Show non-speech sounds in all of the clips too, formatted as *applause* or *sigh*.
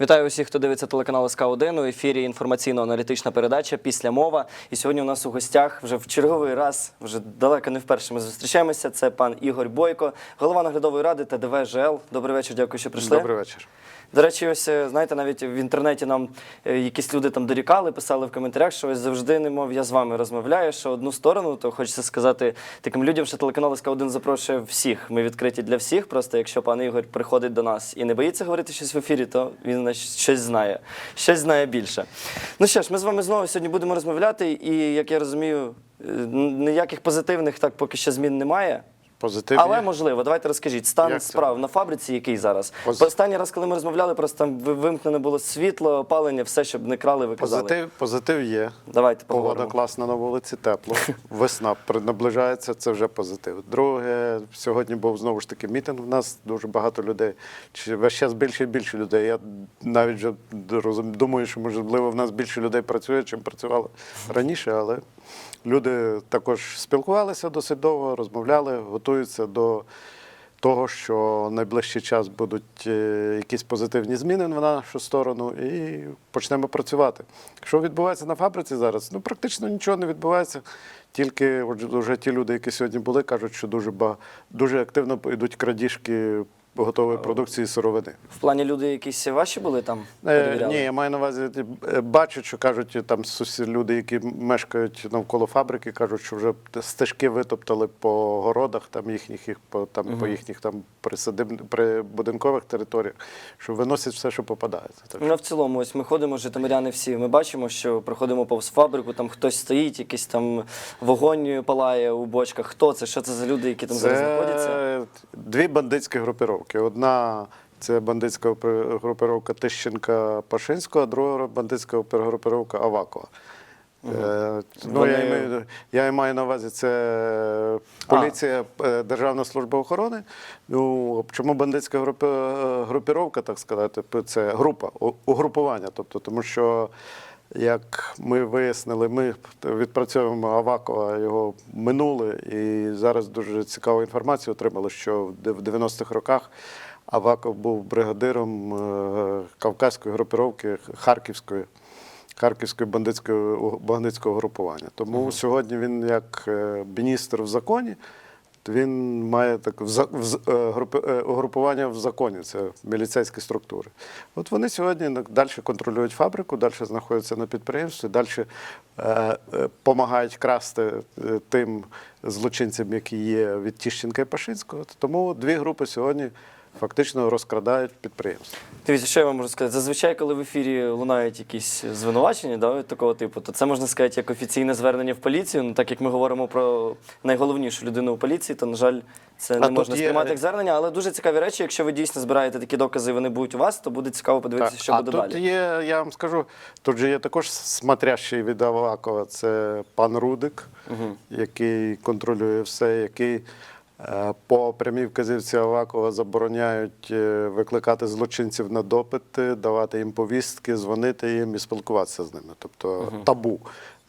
Вітаю усіх, хто дивиться телеканал СК 1 у ефірі інформаційно-аналітична передача після мова. І сьогодні у нас у гостях вже в черговий раз, вже далеко не вперше ми зустрічаємося. Це пан Ігор Бойко, голова наглядової ради та ДВЖЛ. Добрий вечір, дякую, що прийшли. Добрий вечір. До речі, ось е, знаєте, навіть в інтернеті нам е, якісь люди там дорікали, писали в коментарях, що ось завжди немов я з вами розмовляю. Що одну сторону, то хочеться сказати таким людям, що телеканал СК 1 запрошує всіх. Ми відкриті для всіх. Просто якщо пан Ігор приходить до нас і не боїться говорити щось в ефірі, то він щось знає, щось знає більше. Ну що ж, ми з вами знову сьогодні будемо розмовляти, і як я розумію, е, ніяких позитивних так поки що змін немає. Позитивні. Але можливо, давайте розкажіть стан Як це? справ на фабриці, який зараз. Пози- Останній раз, коли ми розмовляли, просто там вимкнене було світло, опалення, все, щоб не крали, ви казали. Позитив, позитив є. Давайте Погода класна на вулиці, тепло. *laughs* Весна наближається, це вже позитив. Друге, сьогодні був знову ж таки мітинг. У нас дуже багато людей. Чи весь час більше і більше людей. Я навіть вже думаю, що можливо в нас більше людей працює, чим працювало раніше, але люди також спілкувалися досить довго, розмовляли, готуються до. Того, що найближчий час будуть е, якісь позитивні зміни на нашу сторону, і почнемо працювати. Що відбувається на фабриці зараз? Ну практично нічого не відбувається. Тільки вже ті люди, які сьогодні були, кажуть, що дуже ба- дуже активно йдуть крадіжки готової продукції сировини. В плані люди якісь ваші були там? Е, перевіряли? ні, я маю на увазі, е, бачать, що кажуть там сусід, люди, які мешкають навколо фабрики, кажуть, що вже стежки витоптали по городах, там їхніх їх по там по їхніх там присадиб, прибудинкових територіях, що виносять все, що попадається. Так Ну, в цілому, ось ми ходимо, житомиряни всі. Ми бачимо, що проходимо повз фабрику, там хтось стоїть, якийсь там вогонь палає у бочках. Хто це? Що це за люди, які там зараз знаходяться? Дві бандитські групіровки. Одна це бандитська групіровка Тищенка Пашинського, а друга бандитська групіровка Авакова. Е, ну, Вони- я, маю, я маю на увазі, це поліція, е, Державна служба охорони. Ну, чому бандитська е, групіровка, так сказати, це група, угрупування. Тобто, тому що, як ми вияснили, ми відпрацьовуємо Авакова, його минуле, і зараз дуже цікаву інформацію отримали, що в 90-х роках Аваков був бригадиром е, Кавказької групіровки Харківської. Харківської бандитської бандитського групування. Тому сьогодні він як е, міністр в законі, він має так е, е, угрупування в законі, це міліцейські структури. От вони сьогодні далі контролюють фабрику, далі знаходяться на підприємстві, далі допомагають красти е, тим злочинцям, які є від Тіщенка і Пашинського. Тому дві групи сьогодні фактично розкрадають підприємство. Дивіться, що я вам можу сказати? Зазвичай, коли в ефірі лунають якісь звинувачення да, такого типу, то це можна сказати як офіційне звернення в поліцію. Ну так як ми говоримо про найголовнішу людину у поліції, то на жаль, це не А тут можна є- сприймати як звернення. Але дуже цікаві речі. Якщо ви дійсно збираєте такі докази, і вони будуть у вас, то буде цікаво подивитися, що а буде тут далі. є, я вам скажу, тут же є також смотрящий від Авакова, це пан Рудик, який контролює все, який по прямій вказівці Авакова забороняють е, викликати злочинців на допити, давати їм повістки, дзвонити їм і спілкуватися з ними. Тобто табу.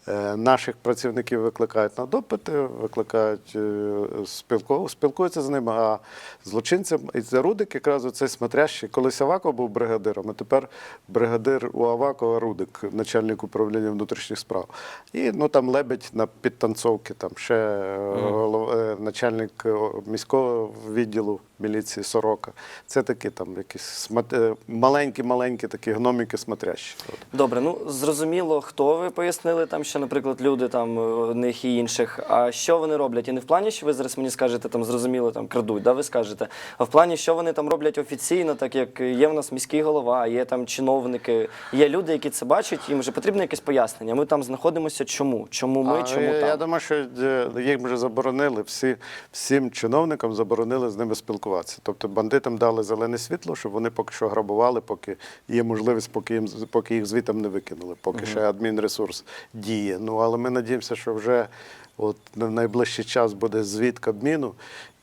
Е, Наших працівників викликають на допити, викликають е, спілку, спілкуються з ними, а злочинцям і це Рудик якраз оцей смотрящий. Колись Аваков був бригадиром, а тепер бригадир у Авакова Рудик, начальник управління внутрішніх справ. І ну там лебедь на підтанцовки, там ще е, голов- е, начальник міського відділу міліції Сорока. Це такі там якісь маленькі-маленькі такі гноміки смотрящі. Добре, ну зрозуміло, хто ви пояснили там, що, наприклад, люди там е, одних і інших. А що вони роблять? І не в плані, що ви зараз мені скажете, там зрозуміло, там крадуть, да, ви скажете, а в плані, що вони там роблять офіційно, так як є в нас міський голова, є там чиновники, є люди, які це бачать, їм вже потрібно якесь пояснення. Ми там знаходимося. Чому? Чому ми? А, чому я, там? я думаю, що е, їх вже заборонили, всі, всім чиновникам заборонили з ними спілкуватися. Тобто бандитам дали зелене світло, щоб вони поки що грабували, поки є можливість, поки, їм, поки їх звітом не викинули, поки ще адмінресурс діє. Ну, але ми надіємося, що вже от на найближчий час буде звіт Кабміну,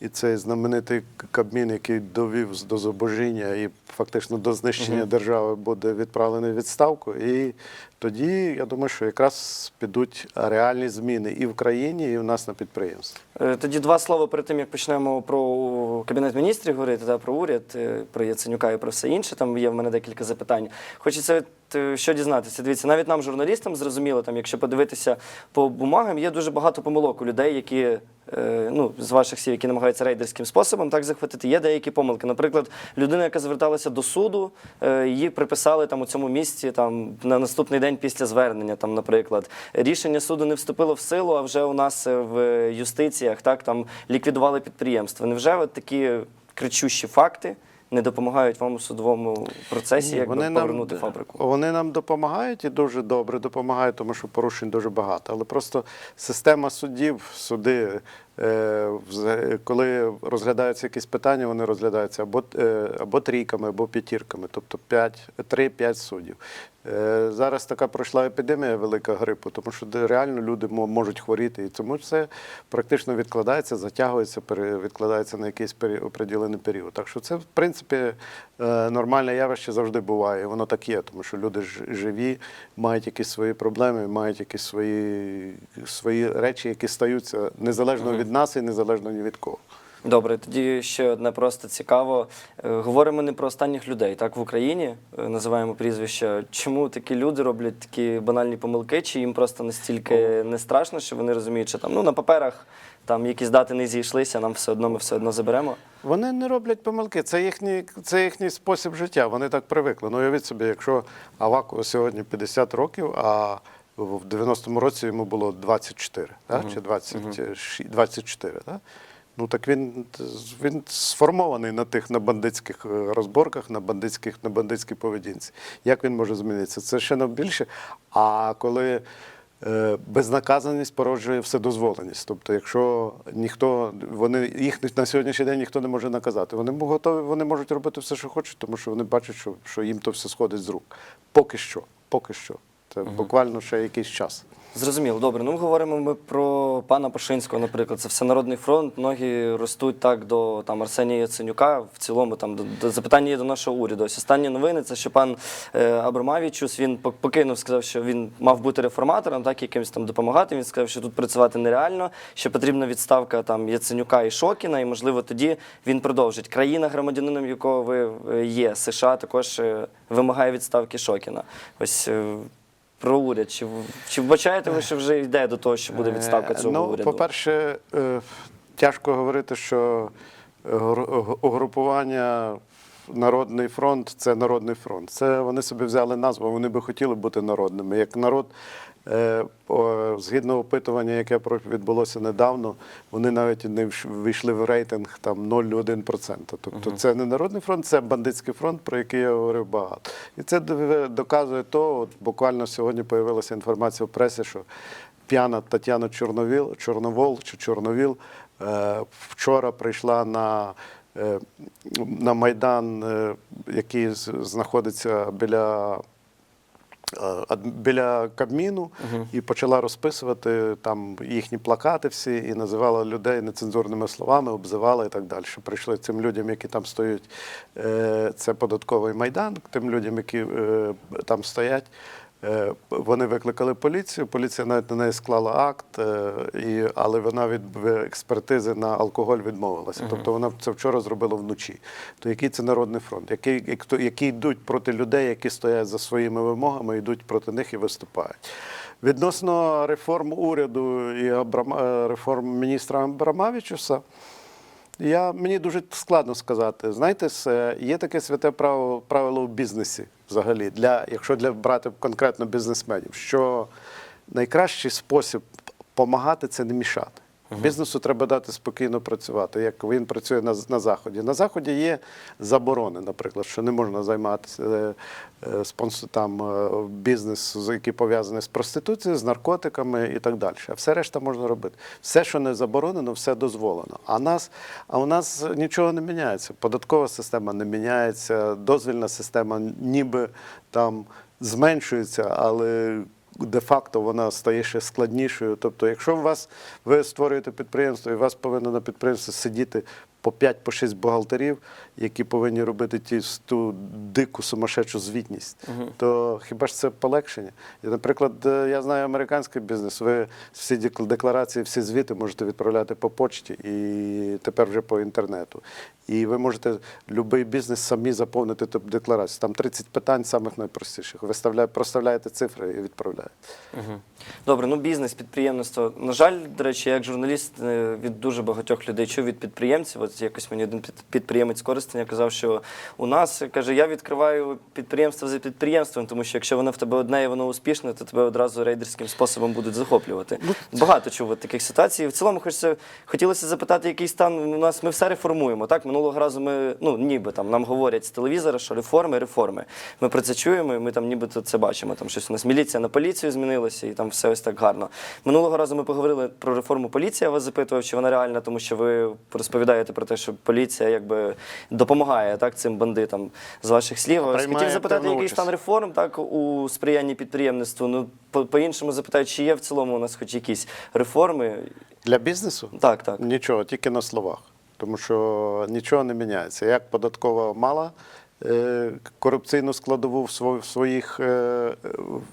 і цей знаменитий Кабмін, який довів до зубожіння і фактично до знищення держави, буде відправлений в відставку. І тоді я думаю, що якраз підуть реальні зміни і в країні, і в нас на підприємстві. Е, Тоді два слова перед тим, як почнемо про кабінет міністрів говорити, та про уряд, е, про Яценюка і про все інше. Там є в мене декілька запитань. Хочеться е, що дізнатися. Дивіться, навіть нам, журналістам, зрозуміло, там, якщо подивитися по бумагам, є дуже багато помилок у людей, які. Е, Ну, з ваших сів, які намагаються рейдерським способом так захватити, є деякі помилки. Наприклад, людина, яка зверталася до суду, е, її приписали там у цьому місці там на наступний день після звернення. Там, наприклад, рішення суду не вступило в силу, а вже у нас е, в юстиціях так там ліквідували підприємство. Невже от такі кричущі факти не допомагають вам у судовому процесі, Ні, якби повернути нам, фабрику? Вони нам допомагають і дуже добре допомагають, тому що порушень дуже багато. Але просто система судів, суди, е, коли розглядаються якісь питання, вони розглядаються або, е, або трійками, або п'ятірками, тобто 3-5 суддів. Е, Зараз така пройшла епідемія велика грипу, тому що реально люди можуть хворіти, і тому все практично відкладається, затягується, відкладається на якийсь определений період. Так що це, в принципі, е, нормальне явище завжди буває. Воно так є, тому що люди живі, мають якісь свої проблеми, мають якісь свої, свої речі, які стаються незалежно від нас і незалежно ні від кого. Добре, тоді ще одне просто цікаво. Е, Говоримо не про останніх людей, так в Україні е, називаємо прізвища. Чому такі люди роблять такі банальні помилки? Чи їм просто настільки не страшно, що вони розуміють, що там ну на паперах там якісь дати не зійшлися, нам все одно ми все одно заберемо. Вони не роблять помилки, це їхній, це їхній спосіб життя. Вони так привикли. Ну, уявіть собі, якщо Аваку сьогодні 50 років, а в 90-му році йому було 24, так? чи 20, 24. Так? Ну так він, він сформований на тих на бандитських е, розборках, на бандитських, на бандитській поведінці. Як він може змінитися? Це ще не більше. А коли безнаказаність породжує вседозволеність. Тобто, якщо ніхто, вони їх на сьогоднішній день ніхто не може наказати. Вони готові, вони можуть робити все, що хочуть, тому що вони бачать, що, що їм то все сходить з рук. Поки що. Поки що. Це буквально ще якийсь час. Зрозуміло, добре. Ну говоримо ми про пана Пашинського, наприклад. Це всенародний фронт. Многі ростуть так до там Арсенія Яценюка. В цілому там до, до запитання є до нашого уряду. Ось останні новини це що пан е, Абрамавічус він покинув, сказав, що він мав бути реформатором, так якимось там допомагати. Він сказав, що тут працювати нереально, що потрібна відставка там Яценюка і Шокіна, і можливо тоді він продовжить. Країна, громадянином якого ви е, є, США, також е, вимагає відставки Шокіна. Ось. Е, про уряд. Чи, чи вбачаєте ви, що вже йде до того, що буде відставка Е, цього ну, уряду? По-перше, е, тяжко говорити, що е, гру- угрупування Народний фронт це народний фронт. Це вони собі взяли назву, вони би хотіли бути народними. Як народ, е, згідно опитування, яке відбулося недавно, вони навіть не війшли в рейтинг там 0,1%. Тобто це не народний фронт, це бандитський фронт, про який я говорив багато. І це доказує то, от буквально сьогодні з'явилася інформація в пресі, що п'яна Тетяна Чорновіл, Чорновол чи Чорновіл е, вчора прийшла на, е, на Майдан, е, який знаходиться біля. Е, Біля Кабміну і почала розписувати там їхні плакати всі і називала людей нецензурними словами, обзивала і так далі. Прийшли цим людям, які там стоять, е, це податковий майдан, тим людям, які е, там стоять. Е, Вони викликали поліцію. Поліція навіть на неї склала акт, е, і, але вона від експертизи на алкоголь відмовилася. Тобто вона це вчора зробила вночі. То який це народний фронт? Який, які йдуть проти людей, які стоять за своїми вимогами, йдуть проти них і виступають. Відносно реформ уряду і е, реформ міністра Абрамавічуса, я, мені дуже складно сказати. Знаєте, є таке святе право правило в бізнесі взагалі, для, якщо для брати конкретно бізнесменів, що найкращий спосіб допомагати це не мішати. Бізнесу треба дати спокійно працювати, як він працює на, на Заході. На Заході є заборони, наприклад, що не можна займатися е, е, спонсор, там, е, бізнес, який пов'язаний з проституцією, з наркотиками і так далі. Все решта можна робити. Все, що не заборонено, все дозволено. А, нас, а у нас нічого не міняється. Податкова система не міняється, дозвільна система ніби там зменшується, але де-факто вона стає ще складнішою. Тобто, якщо у вас ви створюєте підприємство, і у вас повинно на підприємстві сидіти по 5 по 6 бухгалтерів, які повинні робити ті, ту дику сумасшедшу звітність, то хіба ж це полегшення? І, наприклад, е, я знаю американський бізнес. Ви всі декларації, всі звіти можете відправляти по почті і тепер вже по інтернету. І ви можете будь-який бізнес самі заповнити ту декларацію. Там 30 питань самих найпростіших. Ви проставляєте цифри і відправляєте. Мгм. Добре, ну бізнес, підприємництво. На жаль, до речі, як журналіст е, від дуже багатьох людей чув від підприємців. От якось мені один підприємець користення казав, що у нас каже, я відкриваю підприємство за підприємством, тому що якщо воно в тебе одне і воно успішне, то тебе одразу рейдерським способом будуть захоплювати. Багато чув таких ситуацій. В цілому хочеться, хотілося запитати, який стан у нас. Ми все реформуємо. Так, минулого разу ми ну ніби там нам говорять з телевізора, що реформи, реформи. Ми про це чуємо, і ми там нібито це бачимо. Там щось у нас міліція на поліцію змінилася, і там все ось так гарно. Минулого разу ми поговорили про реформу поліції. Я вас запитував, чи вона реальна, тому що ви розповідаєте про те, що поліція якби допомагає так цим бандитам з ваших слів. Приймає Хотів запитати, який стан реформ так у сприянні підприємництву. Ну по- по-іншому запитаю, чи є в цілому у нас хоч якісь реформи? Для бізнесу? Так, так. Нічого, тільки на словах. Тому що нічого не міняється. Як податкова мала корупційну складову в своїх е,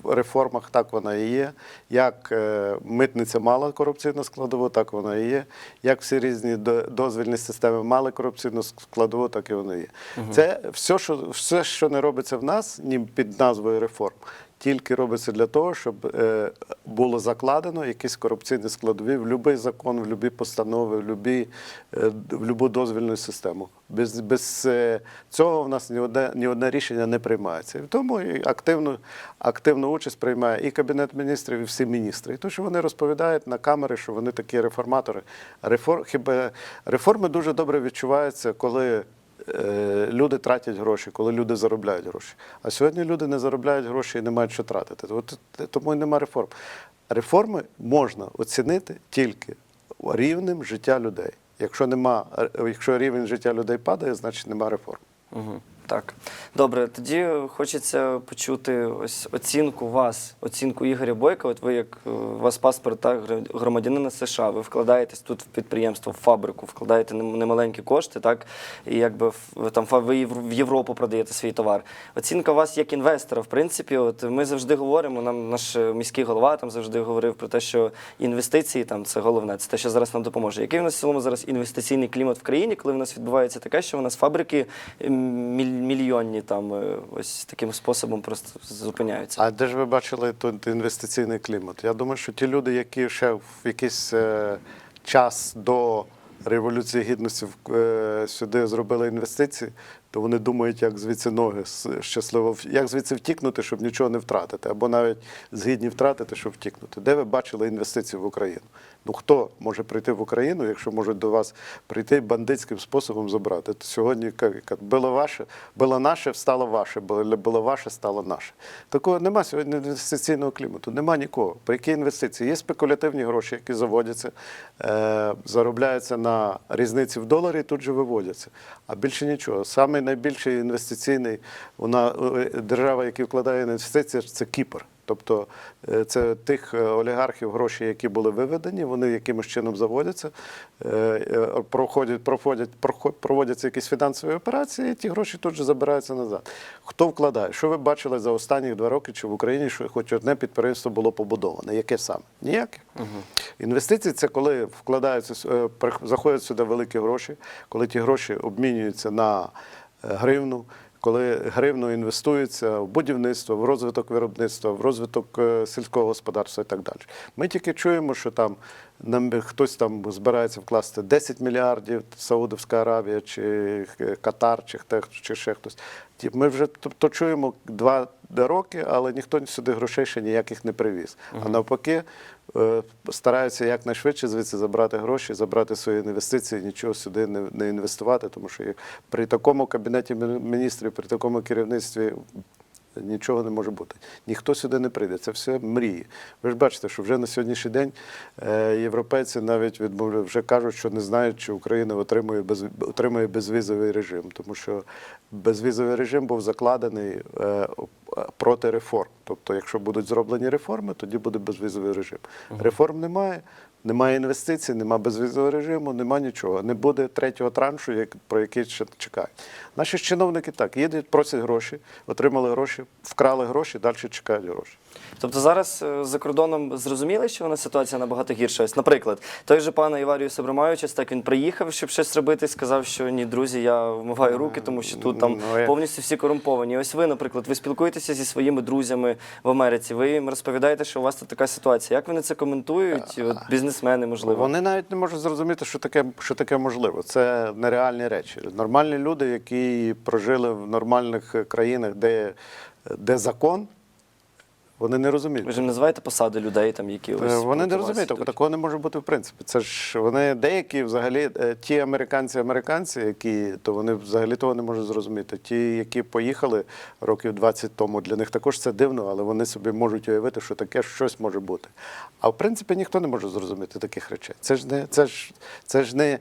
реформах, так вона і є. Як е, митниця мала корупційну складову, так вона і є. Як всі різні дозвільні системи мали корупційну складову, так і вона є. Це все, що, все, що не робиться в нас, ні під назвою реформ. Тільки робиться для того, щоб е, було закладено якісь корупційні складові в будь-який закон, в будь-які постанови, в будь-яку е, любу дозвільну систему. Без, без е, цього в нас ні одне, ні одне рішення не приймається. І тому і активну, активну участь приймає і Кабінет міністрів, і всі міністри. І то, що вони розповідають на камери, що вони такі реформатори. Реформ, хіба реформи дуже добре відчуваються, коли люди тратять гроші, коли люди заробляють гроші. А сьогодні люди не заробляють гроші і не мають що тратити. От тому і нема реформ. Реформи можна оцінити тільки рівнем життя людей. Якщо нема, е, якщо рівень життя людей падає, значить нема реформ. Угу. Так, добре. Тоді хочеться почути ось оцінку вас, оцінку Ігоря Бойка. От ви як е, у вас паспорт так, громадянина США, ви вкладаєтесь тут в підприємство, в фабрику, вкладаєте немаленькі кошти, так і якби в- там ви в Європу продаєте свій товар. Оцінка вас як інвестора, в принципі, от ми завжди говоримо. Нам наш е, міський голова там завжди говорив про те, що інвестиції там це головне, це те, що зараз нам допоможе. Який у нас в цілому зараз інвестиційний клімат в країні, коли в нас відбувається таке, що у нас фабрики е, міль- мільйонні там е, ось таким способом просто зупиняються. А де ж ви бачили тут інвестиційний клімат? Я думаю, що ті люди, які ще в якийсь е, час до Революції Гідності е, сюди зробили інвестиції, то вони думають, як звідси ноги щасливо, як звідси втікнути, щоб нічого не втратити, або навіть згідні втратити, щоб втікнути. Де ви бачили інвестиції в Україну? Ну хто може прийти в Україну, якщо можуть до вас прийти бандитським способом забрати? То сьогодні як- було ваше, було наше, стало ваше, було, ваше, стало наше. Такого нема сьогодні інвестиційного клімату, нема нікого. Про які інвестиції? Є спекулятивні гроші, які заводяться, е, заробляються на різниці в доларі тут же виводяться. А більше нічого. Саме найбільший інвестиційний вона держава, яка вкладає інвестиції, це Кіпр. Тобто е, це тих е, олігархів гроші, які були виведені, вони якимось чином заводяться, е, проходять, проходять, прохо- проводяться якісь фінансові операції, і ті гроші тут же забираються назад. Хто вкладає? Що ви бачили за останні два роки, чи в Україні що хоч одне підприємство було побудоване? Яке саме? Ніяке. Інвестиції це коли вкладаються, заходять сюди великі гроші, коли ті гроші обмінюються на гривну, коли гривну інвестується в будівництво, в розвиток виробництва, в розвиток е, сільського господарства і так далі. Ми тільки чуємо, що там нам хтось там збирається вкласти 10 мільярдів Саудовська Аравія, чи е, Катар, чи, хто- чи ще хтось. Ми вже тобто чуємо два роки, але ніхто сюди грошей ще ніяких не привіз. А навпаки, стараються якнайшвидше звідси забрати гроші, забрати свої інвестиції, нічого сюди не, не інвестувати, тому що при такому кабінеті мі- міністрів, при такому керівництві. Нічого не може бути. Ніхто сюди не прийде. Це все мрії. Ви ж бачите, що вже на сьогоднішній день е, європейці навіть відмовляють, вже кажуть, що не знають, чи Україна отримує, без, отримує безвізовий режим, тому що безвізовий режим був закладений е, проти реформ. Тобто, якщо будуть зроблені реформи, тоді буде безвізовий режим. Реформ немає, немає інвестицій, немає безвізового режиму, немає нічого. Не буде третього траншу, про який ще чекають. Наші чиновники так їдуть, просять гроші, отримали гроші, вкрали гроші, далі чекають гроші. Тобто зараз е, за кордоном зрозуміли, що вона ситуація набагато гірша. Ось, наприклад, той же пан Іварію Абрамовичус, так він приїхав, щоб щось робити, сказав, що ні, друзі, я вмиваю руки, тому що тут там Ну, повністю всі корумповані. Ось ви, наприклад, ви спілкуєтеся зі своїми друзями в Америці. Ви їм розповідаєте, що у вас тут така ситуація. Як вони це коментують? От, бізнесмени, можливо. Вони навіть не можуть зрозуміти, що таке, що таке можливо. Це нереальні речі. Нормальні люди, які прожили в нормальних країнах, де, де закон, вони не розуміють. Ви ж називаєте посади людей, там, які ось Е, Вони не розуміють, йдуть? такого не може бути в принципі. Це ж вони деякі взагалі, е, ті американці, американці, які то вони взагалі того не можуть зрозуміти. Ті, які поїхали років 20 тому, для них також це дивно, але вони собі можуть уявити, що таке щось може бути. А в принципі ніхто не може зрозуміти таких речей. Це ж не це ж це ж не.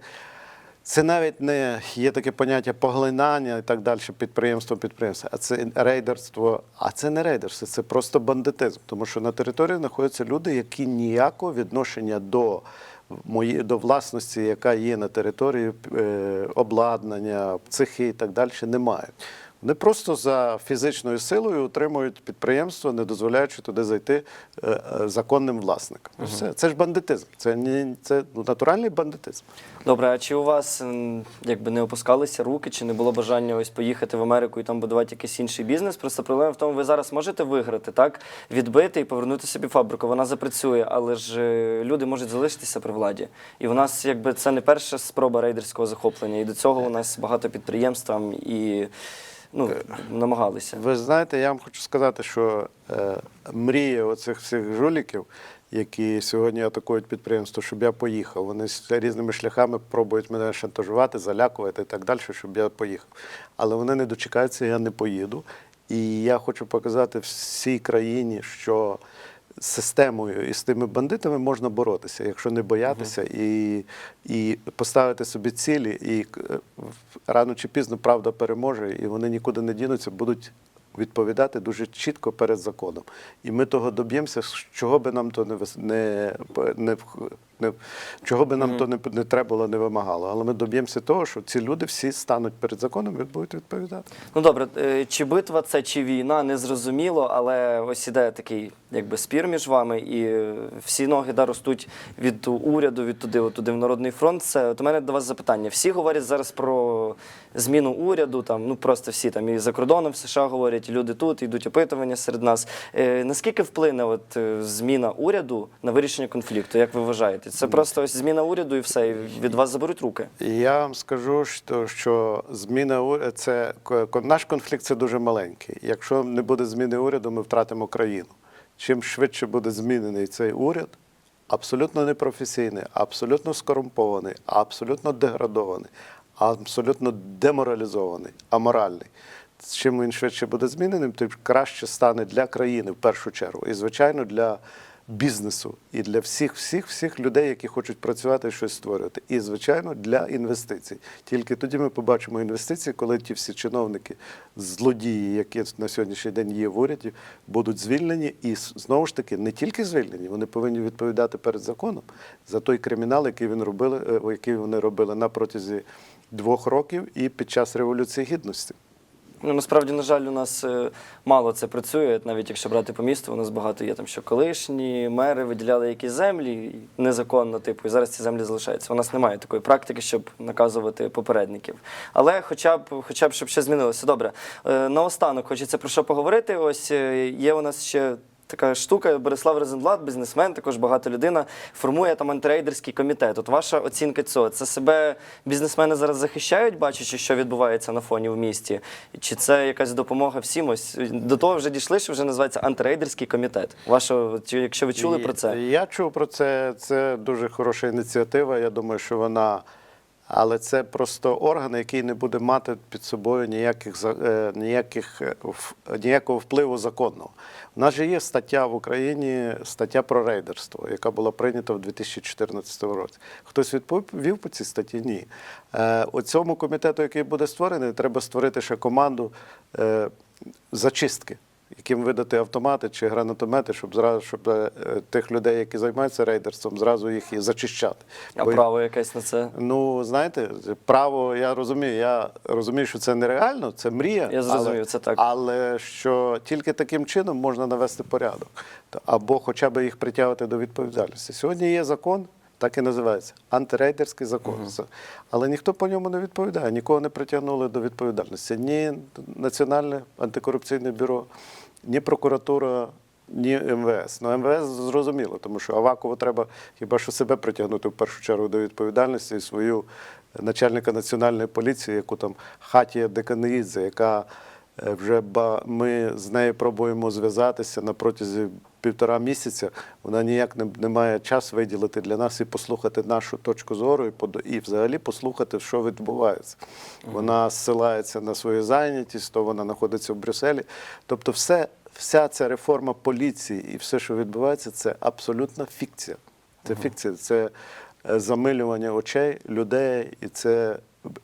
Це навіть не є таке поняття поглинання і так далі, підприємство, підприємство, а це рейдерство. А це не рейдерство, це просто бандитизм. Тому що на території знаходяться люди, які ніякого відношення до мої, до власності, яка є на території е, обладнання, цехи і так далі, не мають. Вони просто за фізичною силою утримують підприємство, не дозволяючи туди зайти е, е, законним власникам. Все. Це ж бандитизм. Це, не, це натуральний бандитизм. Добре, а чи у вас якби не опускалися руки, чи не було бажання ось поїхати в Америку і там будувати якийсь інший бізнес? Просто проблема в тому, ви зараз можете виграти, так? Відбити і повернути собі фабрику. Вона запрацює, але ж е, люди можуть залишитися при владі. І у нас якби це не перша спроба рейдерського захоплення. І до цього у нас багато підприємств там і ну, намагалися. Ви знаєте, я вам хочу сказати, що е, мрія оцих всіх жуліків, які сьогодні атакують підприємство, щоб я поїхав. Вони з різними шляхами пробують мене шантажувати, залякувати і так далі, щоб я поїхав. Але вони не дочекаються, я не поїду. І я хочу показати всій країні, що системою і з тими бандитами можна боротися, якщо не боятися і, і поставити собі цілі, і е, рано чи пізно правда переможе, і вони нікуди не дінуться, будуть відповідати дуже чітко перед законом. І ми того доб'ємося, чого би нам то не не, не, не чого би нам то не, не треба було, не вимагало. Але ми доб'ємося того, що ці люди всі стануть перед законом і будуть відповідати. Ну добре, е, чи битва це, чи війна, не зрозуміло, але ось іде такий якби спір між вами, і е, всі ноги да, ростуть від уряду, від туди, от туди в Народний фронт. Це от у мене до вас запитання. Всі говорять зараз про зміну уряду, там ну просто всі там і за кордоном в США говорять, і люди тут йдуть опитування серед нас. Е, наскільки вплине от зміна уряду на вирішення конфлікту? Як ви вважаєте? Це просто ось зміна уряду і все, і від вас заберуть руки. Я вам скажу, що, що зміна уряду це наш конфлікт це дуже маленький. Якщо не буде зміни уряду, ми втратимо країну. Чим швидше буде змінений цей уряд, абсолютно непрофесійний, абсолютно скорумпований, абсолютно деградований, абсолютно деморалізований, аморальний. Чим він швидше буде зміненим, тим краще стане для країни в першу чергу. І, звичайно, для бізнесу і для всіх, всіх, всіх людей, які хочуть працювати і щось створювати. І, звичайно, для інвестицій. Тільки тоді ми побачимо інвестиції, коли ті всі чиновники, злодії, які на сьогоднішній день є в уряді, будуть звільнені. І знову ж таки, не тільки звільнені, вони повинні відповідати перед законом за той кримінал, який він робили, е, який вони робили на протязі двох років і під час революції гідності. Ну, насправді, на жаль, у нас е, мало це працює. Навіть якщо брати по місту, у нас багато є там, що колишні мери виділяли якісь землі незаконно, типу, і зараз ці землі залишаються. У нас немає такої практики, щоб наказувати попередників. Але хоча б, хоча б щоб ще змінилося. Добре, е, наостанок хочеться про що поговорити. Ось е, є у нас ще. Така штука, Борислав Розенблат, бізнесмен, також багата людина, формує там антирейдерський комітет. От ваша оцінка цього. Це себе бізнесмени зараз захищають, бачачи, що відбувається на фоні в місті? Чи це якась допомога всім? Ось до того вже дійшли, що вже називається антирейдерський комітет. Ваша, якщо ви чули про це? Я чув про це. Це дуже хороша ініціатива. Я думаю, що вона. Але це просто орган, який не буде мати під собою ніяких, е, ніяких, е, ніякого впливу законного. У нас же є стаття в Україні, стаття про рейдерство, яка була прийнята в 2014 році. Хтось відповів по цій статті? Ні. Е, У цьому комітету, який буде створений, треба створити ще команду зачистки. Яким видати автомати чи гранатомети, щоб зразу щоб е, тих людей, які займаються рейдерством, зразу їх і зачищати. А Бо- право якесь на це? Ну, знаєте, право, я розумію, я розумію, що це нереально, це мрія. Я зрозумів, але, це так. Але що тільки таким чином можна навести порядок, або хоча б їх притягувати до відповідальності. Сьогодні є закон, так і називається антирейдерський закон. Це- Але ніхто по ньому не відповідає, нікого не притягнули до відповідальності. Ні Національне антикорупційне бюро, ні прокуратура. Ні МВС. Ну МВС зрозуміло, тому що Авакову треба хіба що себе притягнути в першу чергу до відповідальності і свою начальника національної поліції, яку там Хатія Деканеїдзе, яка е, вже ба- ми з нею пробуємо зв'язатися на протязі півтора місяця. Вона ніяк не, не має час виділити для нас і послухати нашу точку зору, і, подо- і взагалі послухати, що відбувається. Вона зсилається на свою зайнятість, то вона знаходиться в Брюсселі. Тобто, все, вся ця реформа поліції і все, що відбувається, це абсолютна фікція. Це фікція, це е, замилювання очей людей, і це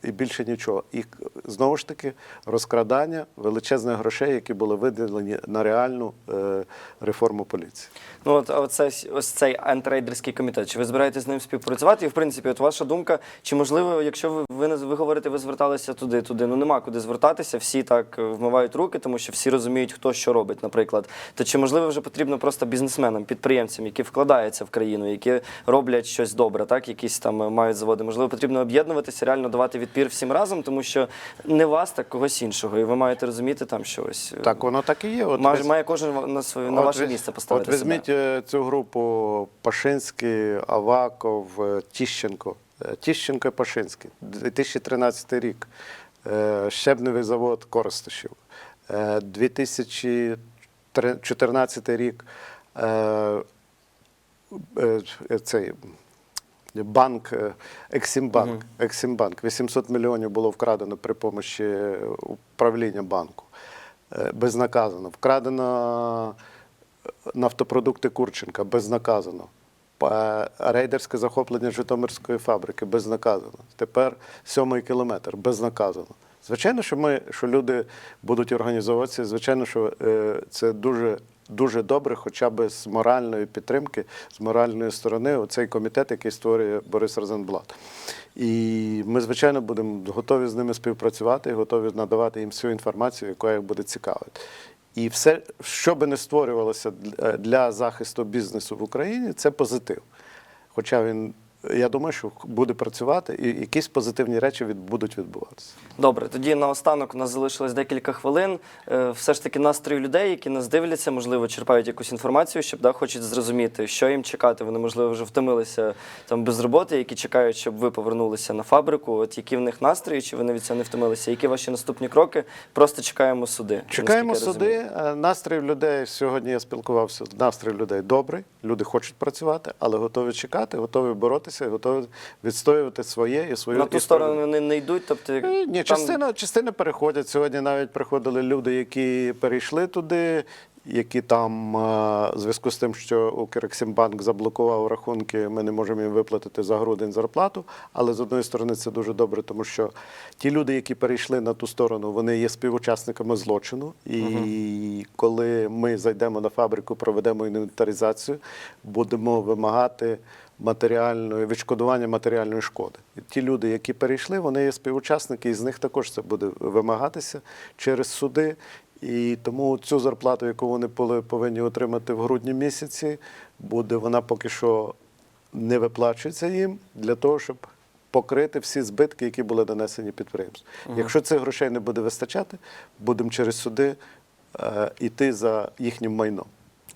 і більше нічого. І знову ж таки розкрадання величезних грошей, які були виділені на реальну е, реформу поліції. Ну от оце, ось цей антирейдерський комітет. Чи ви збираєтесь з ним співпрацювати? І в принципі, от ваша думка, чи можливо, якщо ви ви, ви говорите, ви зверталися туди, туди, ну нема куди звертатися, всі так е, вмивають руки, тому що всі розуміють, хто що робить, наприклад. То чи можливо вже потрібно просто бізнесменам, підприємцям, які вкладаються в країну, які роблять щось добре, так якісь там мають заводи? Можливо, потрібно об'єднуватися, реально давати відпір всім разом, тому що не вас, так когось іншого, і ви маєте розуміти там щось. Так воно так і є. От Має, візь- має кожен на своє на От ваше місце поставити. От візьміть е, цю групу Пашинський, Аваков, е, Тіщенко. Е, Тіщенко і Пашинський. 2013 рік. Щебневий завод Коростишів. Е, 2014 рік. Цей банк, е, Ексімбанк. Ексімбанк. 800 мільйонів було вкрадено при помощі управління банку. Е, Безнаказано. Вкрадено нафтопродукти Курченка безнаказано. Рейдерське захоплення Житомирської фабрики безнаказано. Тепер сьомий кілометр безнаказано. Звичайно, що ми, що люди будуть організовуватися. Звичайно, що е, це дуже. Дуже добре, хоча б з моральної підтримки, з моральної сторони, оцей комітет, який створює Борис Розенблат. І ми, звичайно, будемо готові з ними співпрацювати, готові надавати їм всю інформацію, яка їх буде цікавити. І все, що би не створювалося для- захисту бізнесу в Україні, це позитив. Хоча він, я думаю, що буде працювати, і якісь позитивні речі від, будуть відбуватися. Добре, тоді наостанок у нас залишилось декілька хвилин. Е, Все ж таки настрої людей, які нас дивляться, можливо, черпають якусь інформацію, щоб да, хочуть зрозуміти, що їм чекати. Вони, можливо, вже втомилися там без роботи, які чекають, щоб ви повернулися на фабрику. От які в них настрої, чи вони від цього не втомилися? Які ваші наступні кроки? Просто чекаємо суди. Чекаємо суди. Е, Настрій людей сьогодні я спілкувався. Настрій людей добрий. Люди хочуть працювати, але готові чекати, готові боротися, і готові відстоювати своє і свою На ту сторону вони не йдуть. Тобто, Е, Ні, там- частина, частина переходять. Сьогодні навіть приходили люди, які перейшли туди, які там е, в зв'язку з тим, що Укрексімбанк заблокував рахунки, ми не можемо їм виплатити за грудень зарплату. Але з одної сторони це дуже добре, тому що ті люди, які перейшли на ту сторону, вони є співучасниками злочину. І коли ми зайдемо на фабрику, проведемо інвентаризацію, будемо вимагати матеріальної відшкодування матеріальної шкоди. Ті люди, які перейшли, вони є співучасники, і з них також це буде вимагатися через суди. І тому цю зарплату, яку вони повинні отримати в грудні місяці, буде вона поки що не виплачується їм для того, щоб покрити всі збитки, які були нанесені підприємству. Якщо цих грошей не буде вистачати, будемо через суди е, йти за їхнім майном.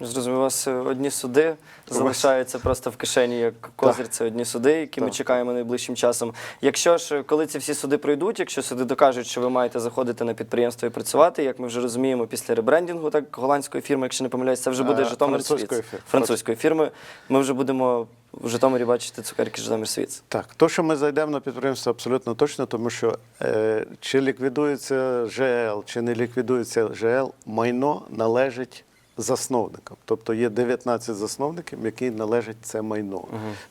Зрозумів, у вас е, одні суди залишаються просто в кишені як козир. Це одні суди, які ми чекаємо найближчим часом. Якщо ж е, коли ці всі суди пройдуть, якщо суди докажуть, що ви маєте заходити на підприємство і працювати, як ми вже розуміємо, після ребрендінгу, так голландської фірми, якщо не помиляюсь, це вже буде Е, Житомир фірми. французької фірми. Ми вже будемо в Житомирі бачити цукерки Житомир Свіц. Так, то, що ми зайдемо на підприємство, абсолютно точно, тому що е, чи ліквідується ЖЛ, чи не ліквідується ЖЛ, майно належить засновникам. Тобто є 19 засновників, які належать це майно.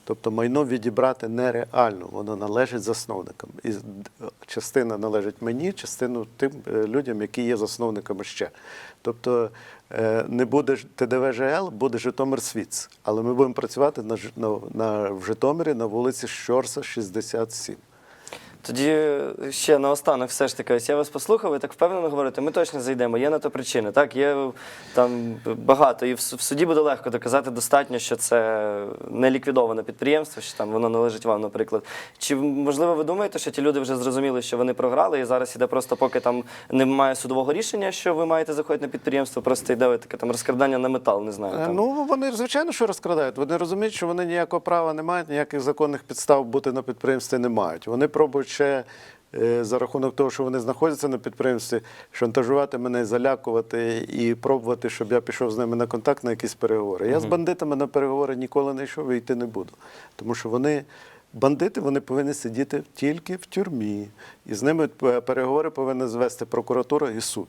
Тобто майно відібрати нереально, воно належить засновникам. І частина належить мені, частину тим е, людям, які є засновниками ще. Тобто е, не буде ж ТДВ ЖЛ, буде Житомир Свіц. Але ми будемо працювати на, на, на, в Житомирі на вулиці Щорса, 67. Тоді ще наостанок, все ж таки, ось я вас послухав, ви так впевнено говорите, ми точно зайдемо, є на то причини. Так, є там багато, і в суді буде легко доказати достатньо, що це не ліквідоване підприємство, що там воно належить вам, наприклад. Чи можливо ви думаєте, що ті люди вже зрозуміли, що вони програли, і зараз іде просто, поки там немає судового рішення, що ви маєте заходити на підприємство, просто йде таке там розкрадання на метал, не знаю. Е, Там. Ну, вони звичайно, що розкрадають. Вони розуміють, що вони ніякого права не мають, ніяких законних підстав бути на підприємстві не мають. Вони пробують ще е, за рахунок того, що вони знаходяться на підприємстві, шантажувати мене, залякувати і пробувати, щоб я пішов з ними на контакт на якісь переговори. Я з бандитами на переговори ніколи не йшов і йти не буду. Тому що вони. Бандити вони повинні сидіти тільки в тюрмі, і з ними переговори повинна звести прокуратура і суд.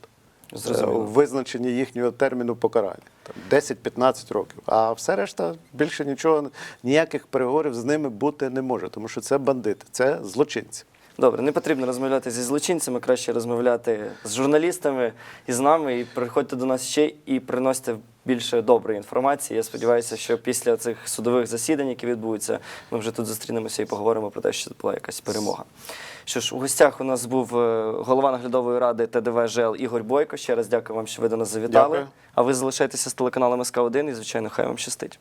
Зрозуміло. Е, у визначенні їхнього терміну покарання. 10-15 років. А все решта більше нічого, ніяких переговорів з ними бути не може, тому що це бандити, це злочинці. Добре, не потрібно розмовляти зі злочинцями, краще розмовляти з журналістами і з нами. І приходьте до нас ще і приносите більше доброї інформації. Я сподіваюся, що після цих судових засідань, які відбудуться, ми вже тут зустрінемося і поговоримо про те, що це була якась перемога. Що ж, у гостях у нас був е, голова наглядової ради ТДВ ЖЛ Ігор Бойко. Ще раз дякую вам, що ви до нас завітали. Дякую. А ви залишайтеся з телеканалом СК 1 і, звичайно, хай вам щастить.